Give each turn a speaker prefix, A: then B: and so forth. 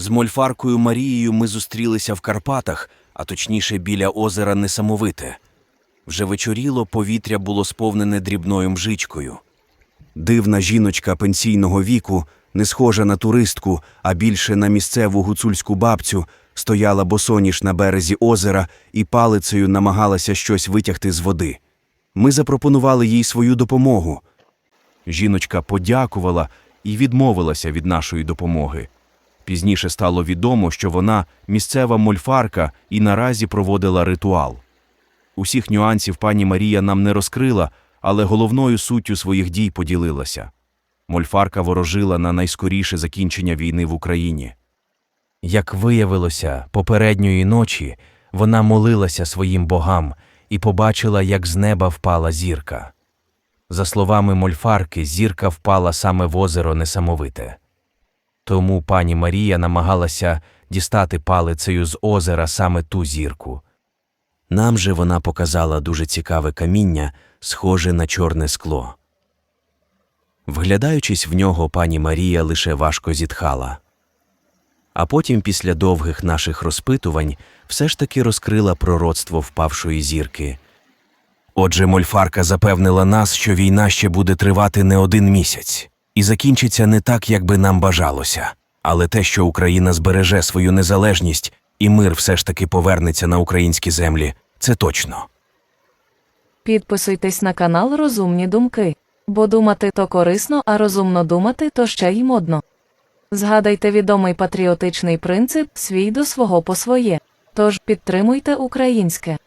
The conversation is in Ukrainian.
A: З мольфаркою Марією ми зустрілися в Карпатах, а точніше біля озера Несамовите. Вже вечоріло, повітря було сповнене дрібною мжичкою. Дивна жіночка пенсійного віку, не схожа на туристку, а більше на місцеву гуцульську бабцю, стояла босоніж на березі озера і палицею намагалася щось витягти з води. Ми запропонували їй свою допомогу. Жіночка подякувала і відмовилася від нашої допомоги. Пізніше стало відомо, що вона місцева мольфарка і наразі проводила ритуал. Усіх нюансів пані Марія нам не розкрила, але головною суттю своїх дій поділилася. Мольфарка ворожила на найскоріше закінчення війни в Україні. Як виявилося, попередньої ночі вона молилася своїм богам і побачила, як з неба впала зірка. За словами мольфарки, зірка впала саме в озеро Несамовите. Тому пані Марія намагалася дістати палицею з озера саме ту зірку. Нам же вона показала дуже цікаве каміння, схоже на чорне скло. Вглядаючись в нього, пані Марія лише важко зітхала. А потім, після довгих наших розпитувань, все ж таки розкрила пророцтво впавшої зірки. Отже, мольфарка запевнила нас, що війна ще буде тривати не один місяць, і закінчиться не так, як би нам бажалося. Але те, що Україна збереже свою незалежність і мир все ж таки повернеться на українські землі, це точно.
B: Підписуйтесь на канал Розумні Думки. Бо думати то корисно, а розумно думати то ще й модно. Згадайте відомий патріотичний принцип свій до свого по своє. Тож підтримуйте українське.